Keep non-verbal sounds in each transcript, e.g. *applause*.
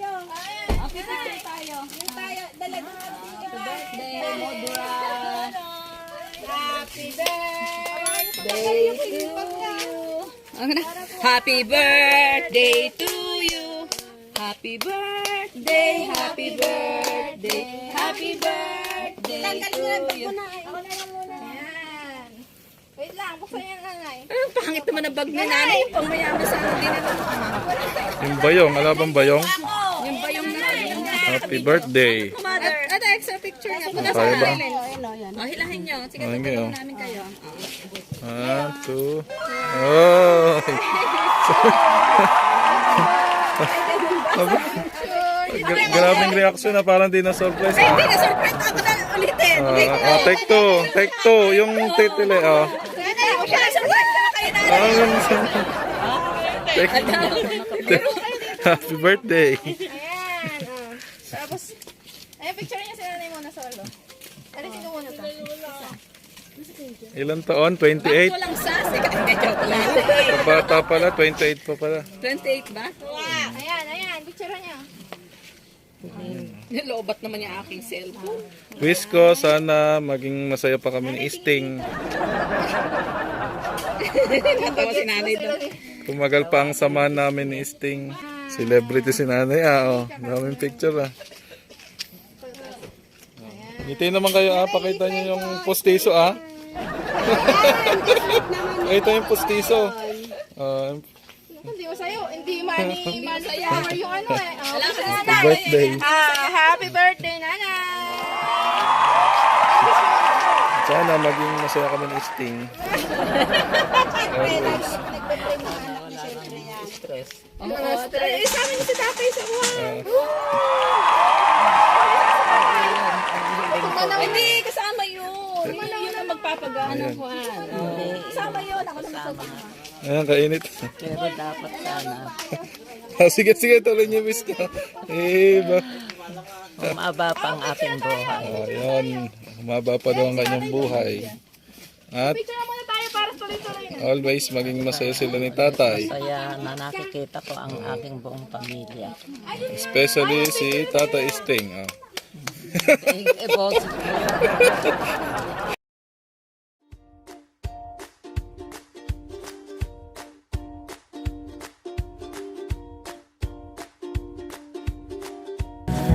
tayo. Okay, picture tayo. Yung tayo, dalaga natin Happy birthday, Modura. Happy birthday to you. Happy birthday to you. Happy birthday, happy birthday, happy birthday to you. Eh. Wait lang, buksan yan nanay. Ang pangit naman ang bag ni nanay. Pang mayaman sana. Yung bayong, alabang bayong. Ako! Yung ba yung Happy birthday. Mother. Ano, extra picture niya. Nasa Kaya ba? Oh, hilahin nyo. Sige, Okay, oh. namin kayo. One, two. Oh! *laughs* Gra- Grabing reaction na parang di na surprise. Ay, hindi na surprise ako na ulitin. Okay, Ah, ah, take two, take two, yung titile, oh. Nanay, ako siya surprise na kayo na. Ah, take *laughs* *laughs* Happy birthday. Ayan. Oh. Tapos, ayan, picture niya si nanay muna solo. Alisin ko muna to. Ilan taon? 28? Walang sas. Ika, hindi, joke lang. Bata pala, 28 pa pala. 28 ba? Ayan, ayan, picture niya. Nilobat naman yung aking cellphone. Wish ko sana maging masaya pa kami ni Sting. Natawa si nanay doon. Tumagal pa ang samahan namin ni Sting. Celebrity si nanay. Ah, oh. Daming picture ah. Ngiti naman kayo ah. Pakita niyo yung postiso ah. *laughs* Pakita yung postiso. Ah, Hindi masayo, hindi money, money power yung ano eh. Oh, happy birthday. Ah, happy birthday, nanay! Sana maging masaya kami ni Sting. *laughs* Always. Oo, eh, sa amin si tatay sa uwan. Hindi, kasama yun. Yun, yun ang magpapagano, Juan. Oo. Kasama yun. Ako naman sa Ayan, kainit. Pero dapat sana Ah, sige, sige, tuloy niyo wish ko. Eh, ba? umaba pa ang aking buhay. Ayan, humaba pa daw ang kanyang buhay. At Picture na muna tayo para tuloy-tuloy na. Always maging masaya sila ni tatay. Kaya na nakikita ko ang aking buong pamilya. Especially si Tata Sting. ah. Boss,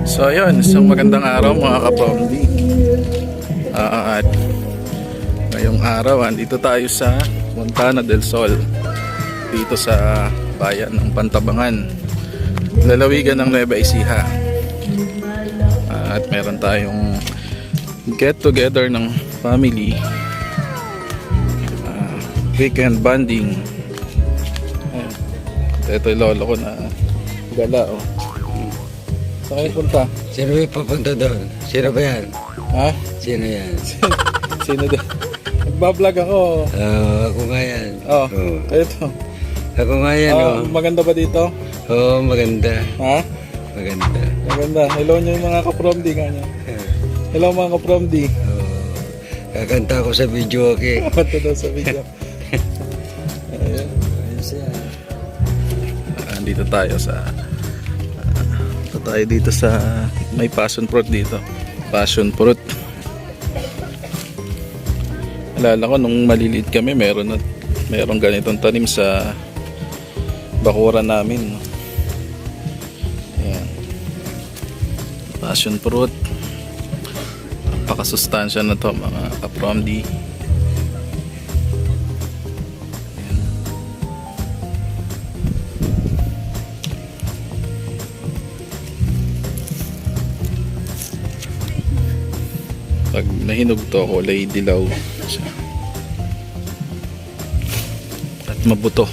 So ayun, isang magandang araw mga kapambi. Ah, at ngayong araw, andito tayo sa Montana del Sol. Dito sa bayan ng Pantabangan. Lalawigan ng Nueva Ecija. At meron tayong get together ng family. Ah, weekend bonding. Ayan. Ito yung lolo ko na gala oh. Saan kayo punta? Sino yung papunta doon? Sino ba yan? Ha? Sino yan? *laughs* Sino doon? Nagbablog ako. Ah, ako nga yan. Oh, Oo. ito. Ako nga yan, Ah, oh. maganda ba dito? Oo, maganda. Ha? Maganda. Maganda. Hello nyo yung mga kapromdi nga niya. Hello mga kapromdi. Oo. Kakanta ko sa video, okay? *laughs* Ito daw sa video. Ayan. Ayos yan. Andito tayo sa ah, ito tayo dito sa may passion fruit dito. Passion fruit. Alala ko nung maliliit kami meron na meron ganitong tanim sa bakuran namin. Ayan. Passion fruit. Napakasustansya na to mga kapromdi. Pag nahinog to, kulay dilaw siya. At mabuto.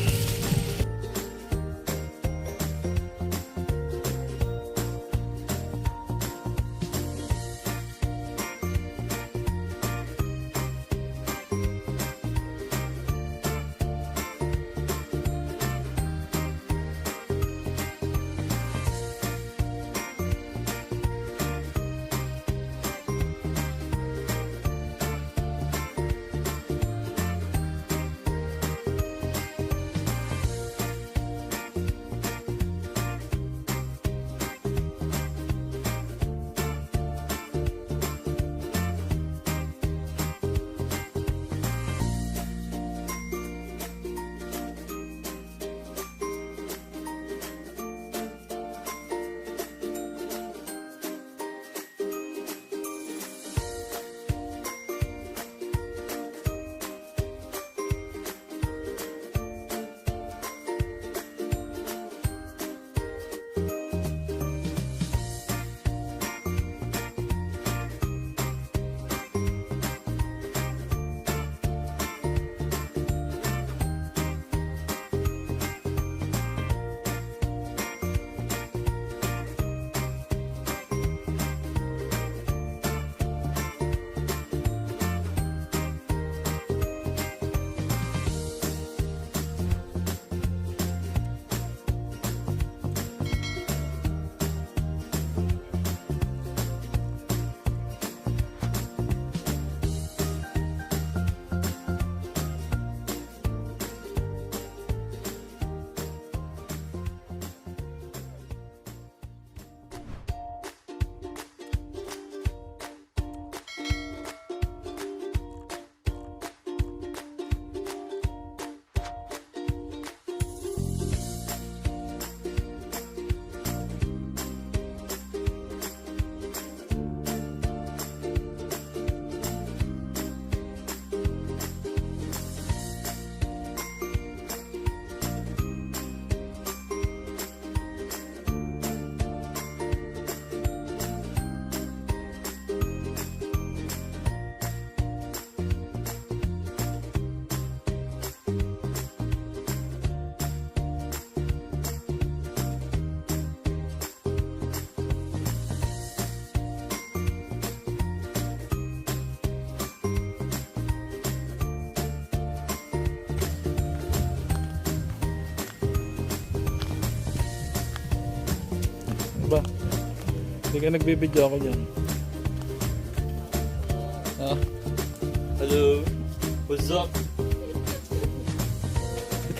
ba? Hindi ka nagbibidyo ako dyan. Ah. Hello? What's up?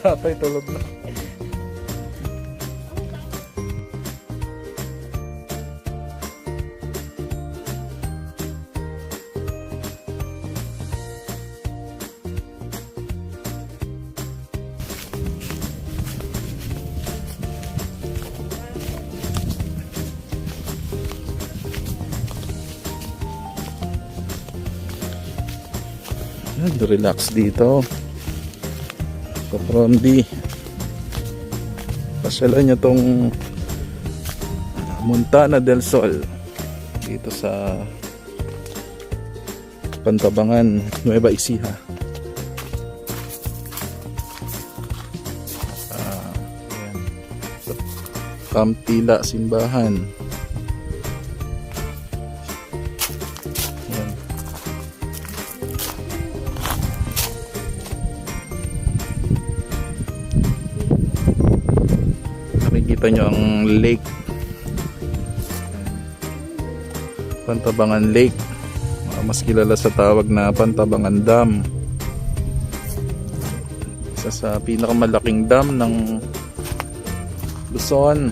Tatay tulog na. Yan, relax dito. Kaprondi. Pasyalan nyo tong Montana del Sol dito sa Pantabangan, Nueva Ecija. Ah, ayan. Kampila Simbahan. Lake. Pantabangan Lake. Ah, Mas kilala sa tawag na Pantabangan Dam. Isa sa pinakamalaking dam ng Luzon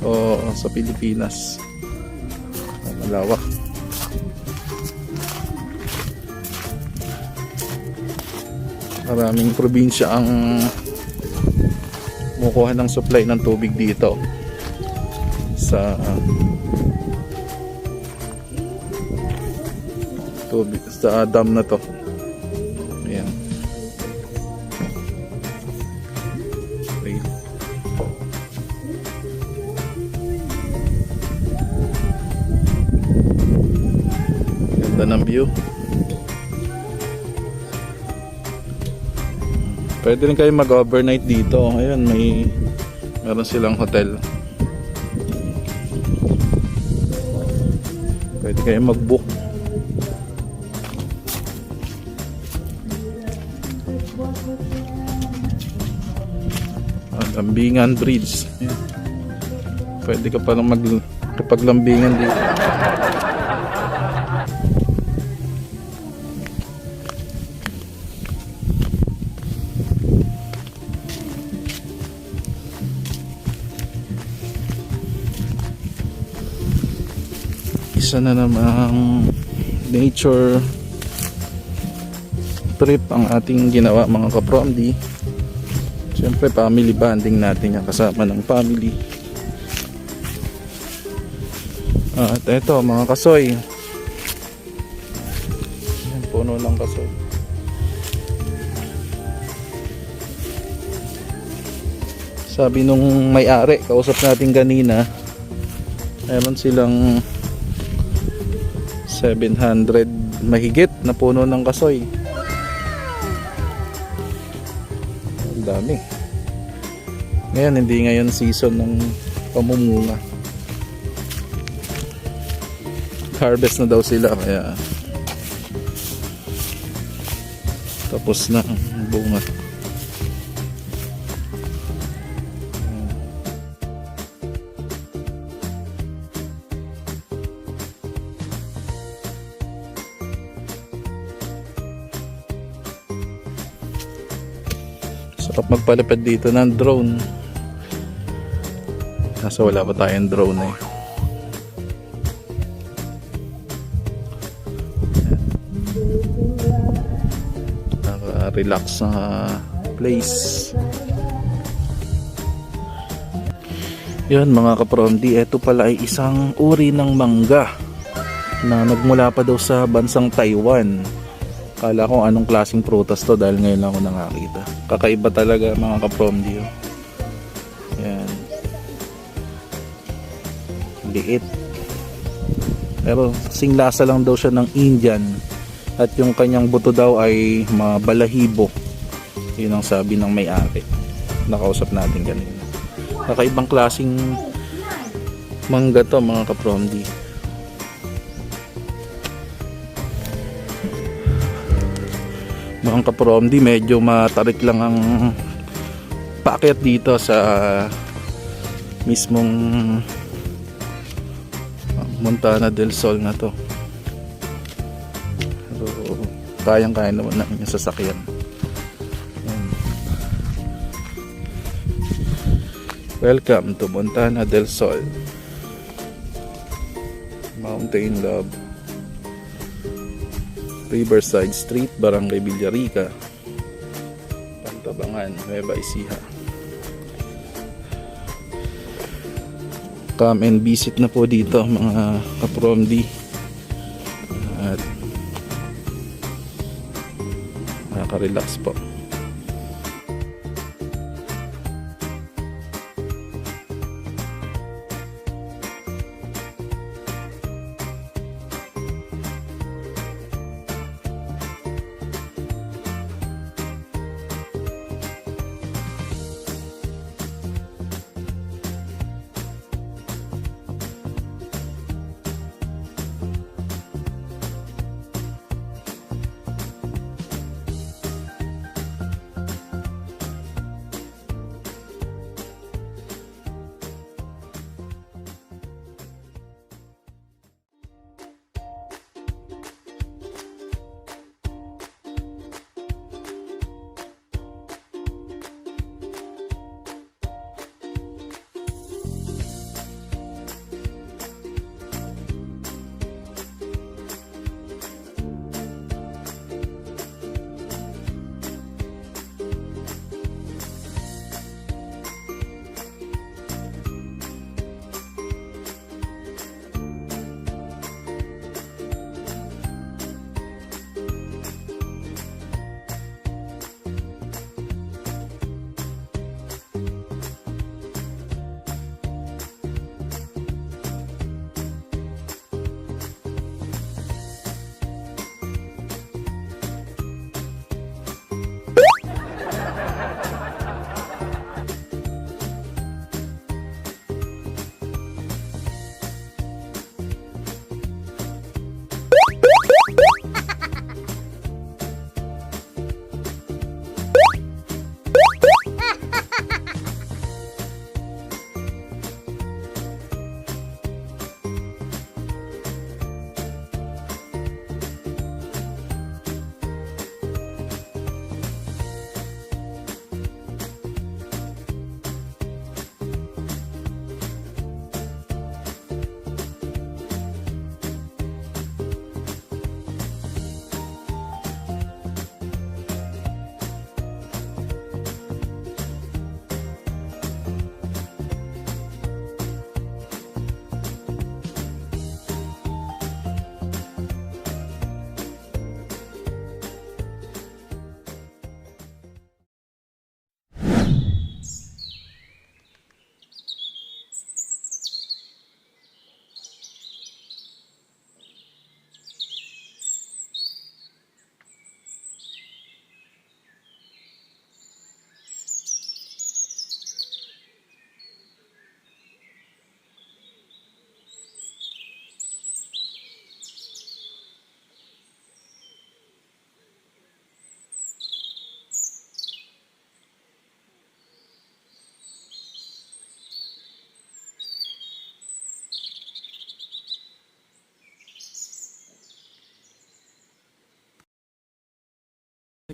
o sa Pilipinas. Malawak. Maraming probinsya ang kumukuha ng supply ng tubig dito sa tubig sa dam na to. Ayan. Ganda ng view pwede rin kayo mag overnight dito ayun may meron silang hotel pwede kayo mag book Ah, Lambingan Bridge. Pwede ka palang mag kapaglambingan dito. Isa na namang nature trip ang ating ginawa mga kapromdi. Siyempre family bonding natin yan kasama ng family. At eto mga kasoy. Yan, puno ng kasoy. Sabi nung may-ari, kausap natin kanina, meron silang 700 mahigit na puno ng kasoy. Ang dami. Ngayon, hindi ngayon season ng pamumunga. Harvest na daw sila, kaya tapos na ang bunga. Sarap magpalipad dito ng drone. Nasa wala pa tayong drone eh. Naka-relax na place. Yun mga kapromdi, ito pala ay isang uri ng mangga na nagmula pa daw sa bansang Taiwan. Kala ko anong klaseng prutas to dahil ngayon lang ako nakakita. Kakaiba talaga mga kapromdi. oh. Yan. Liit. Pero sing lasa lang daw siya ng Indian. At yung kanyang buto daw ay mabalahibo. Yun ang sabi ng may-ari. Nakausap natin kanina. Kakaibang klaseng mangga to mga kapromdi. Mga kapromdi medyo matarik lang ang paakyat dito sa mismong Montana del Sol na to. Pero kayang-kaya naman namin yung sasakyan. Welcome to Montana del Sol. Mountain Love. Riverside Street, Barangay Villarica. Pantabangan, Nueva Ecija. Come and visit na po dito mga kapromdi. At nakaka-relax po.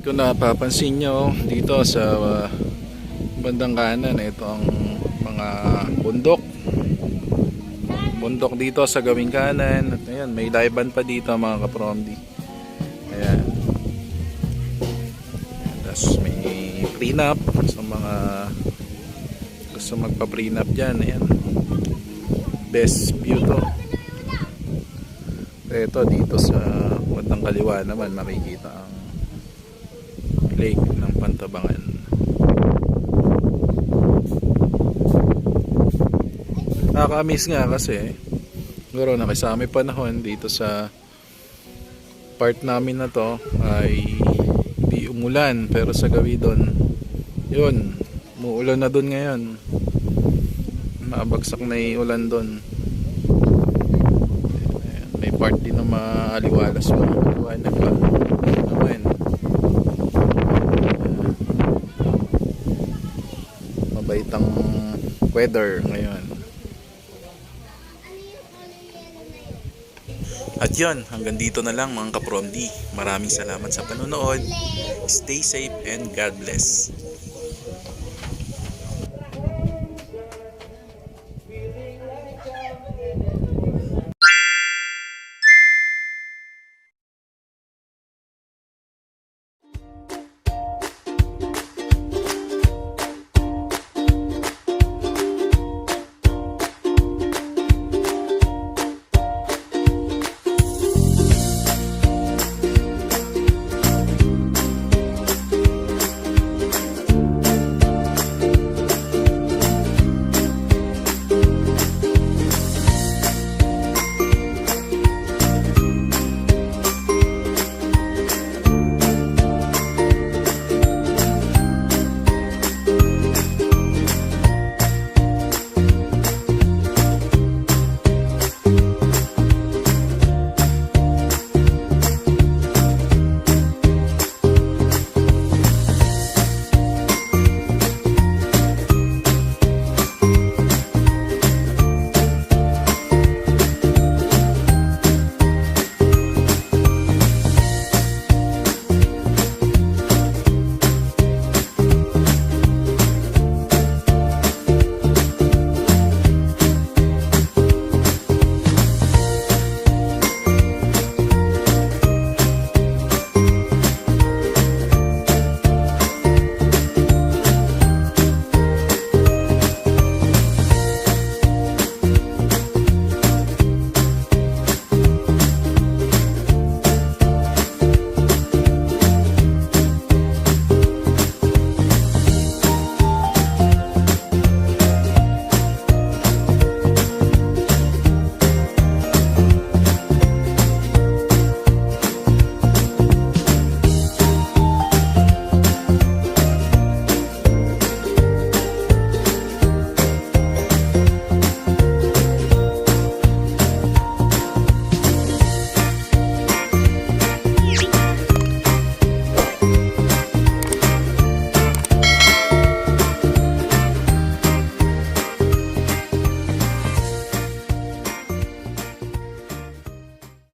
Kung napapansin nyo dito sa uh, bandang kanan, ito ang mga bundok. Bundok dito sa gawing kanan. At ayan, may laiban pa dito mga kapromdi. Ayan. Tapos may prenup sa mga gusto magpa-prenup dyan. Ayan. Best view to. Ito dito sa bandang kaliwa naman makikita ang lake ng Pantabangan. Nakaka-miss nga kasi siguro nakisami panahon dito sa part namin na to ay di umulan pero sa gawi doon yun muulan na doon ngayon. Mabagsak na yung ulan doon. May part din na maaliwalas pa maliwanag pa naman mabaitang weather ngayon At yon, hanggang dito na lang mga kapromdi. Maraming salamat sa panonood. Stay safe and God bless.